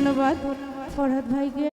ধন্যবাদ। ফরহাদ ভাইকে